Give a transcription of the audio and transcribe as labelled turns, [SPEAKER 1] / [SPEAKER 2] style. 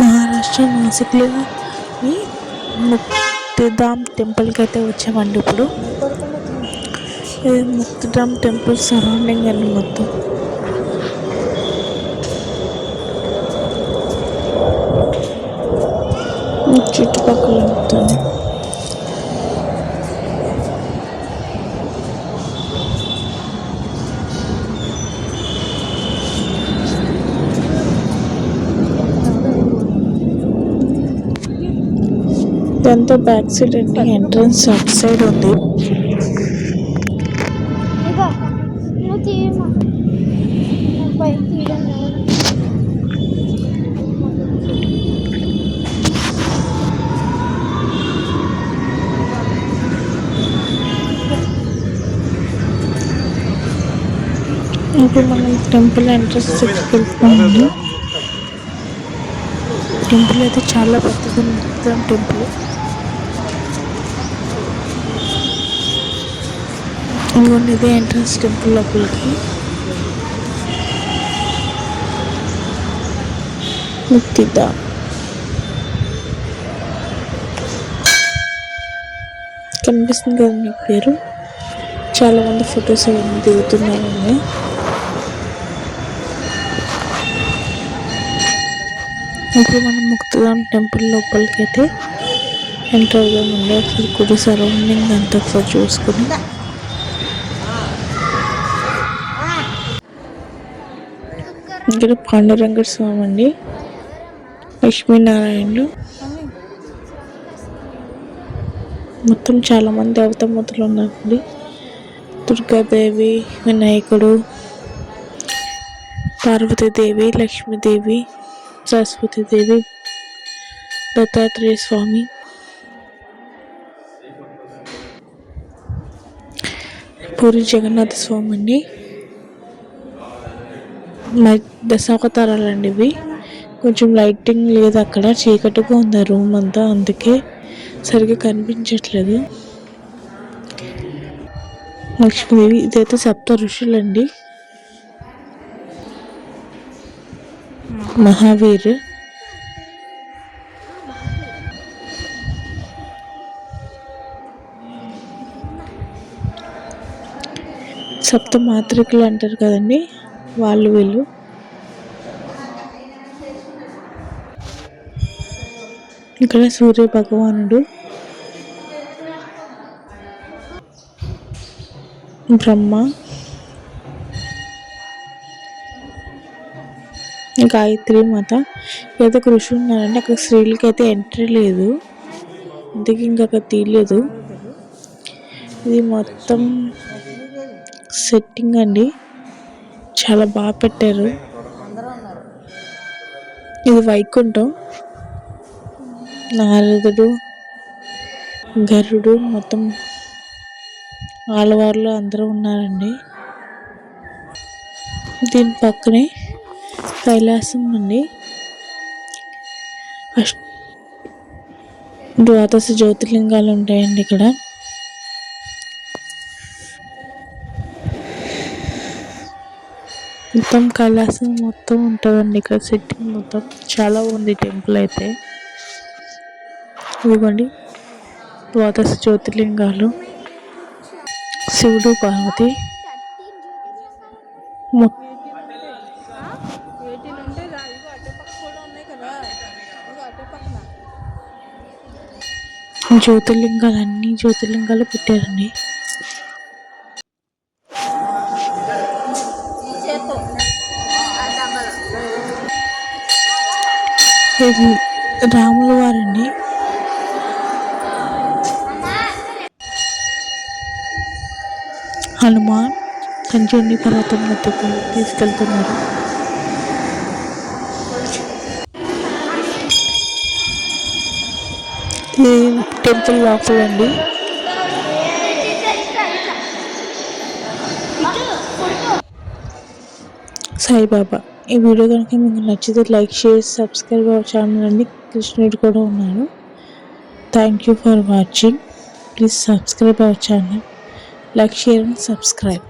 [SPEAKER 1] మహారాష్ట్ర నాసిక్లోని ముక్తిధామ్ టెంపుల్కి అయితే వచ్చామండి ఇప్పుడు. ఇది ముక్తిధామ్ టెంపుల్ సరౌండింగ్ అండి మొత్తం. చుట్టుపక్కల ఉంటుంది ఇదంతా బ్యాక్ సైడ్ అండి ఎంట్రన్స్ అటు సైడ్ ఉంది. ఇప్పుడు మనం టెంపుల్ ఎంట్రన్స్ వెళ్తున్నామండి టెంపుల్ అయితే చాలా ముక్తిధామ్ టెంపుల్ ఇదిగోండి ఇదే ఎంట్రన్స్ టెంపుల్ లోపలికి. ముక్తిద్దా. కనిపిస్తుంది కదా మీ పేరు? చాలా మంది ఫొటోస్ అవన్నీ దిగుతున్నారండి ఇప్పుడు మనం ముక్తిదాం టెంపుల్ లోపలికి అయితే ఎంటర్ అవుదామండి. అసలు గుడి సరౌండింగ్ అంతా ఒకసారి చూసుకుని. ఇక్కడ పాండురంగ స్వామి అండి. లక్ష్మీనారాయణులు మొత్తం చాలామంది అవతమూతలు ఉన్నారండి. దుర్గాదేవి వినాయకుడు పార్వతీదేవి లక్ష్మీదేవి సరస్వతీదేవి దత్తాత్రేయ స్వామి. పూరి జగన్నాథ స్వామి అండి. మ- దశావతారాలండి ఇవి. కొంచెం లైటింగ్ లేదు అక్కడ. చీకటిగా ఉంది ఆ రూమ్ అంతా. అందుకే సరిగ్గా కనిపించట్లేదు. లక్ష్మీదేవి ఇదైతే సప్త ఋషులండి. మహావీర్. సప్త మాత్రికలు అంటారు కదండి. వాళ్ళు వీళ్ళు. ఇక్కడ సూర్య భగవానుడు. బ్రహ్మ. గాయత్రి మాత. ఏదో కృషి ఉన్నారంటే ఉన్నారండి. అక్కడ స్త్రీలకి అయితే ఎంట్రీ లేదు. అందుకే ఇంకా అక్కడ తీయలేదు. ఇది మొత్తం సెట్టింగ్ అండి. చాలా బాగా పెట్టారు. ఇది వైకుంఠం. నారదుడు గరుడు మొత్తం ఆడవాళ్ళు అందరూ ఉన్నారండి. దీని పక్కనే కైలాసం అండి. అష్ ద్వాదశ జ్యోతిర్లింగాలు ఉంటాయండి ఇక్కడ. మొత్తం కైలాసం మొత్తం ఉంటుందండి ఇక్కడ సిట్టింగ్ మొత్తం. చాలా ఉంది టెంపుల్ అయితే. ఇదిగోండి ద్వాదశ జ్యోతిర్లింగాలు శివుడు పార్వతి. జ్యోతిర్లింగాలు అన్ని జ్యోతిర్లింగాలు పెట్టారండి. రాముల వారండి. హనుమాన్ సంజీవని పర్వతం వద్దకు తీసుకెళ్తున్నారు. ఇది టెంపుల్ లోపల అండి సాయిబాబా. ఈ వీడియో కనుక మీకు నచ్చితే like share subscribe our channel అండి. కృష్ణుడు కూడా ఉన్నాను thank you for watching please subscribe our channel like share and subscribe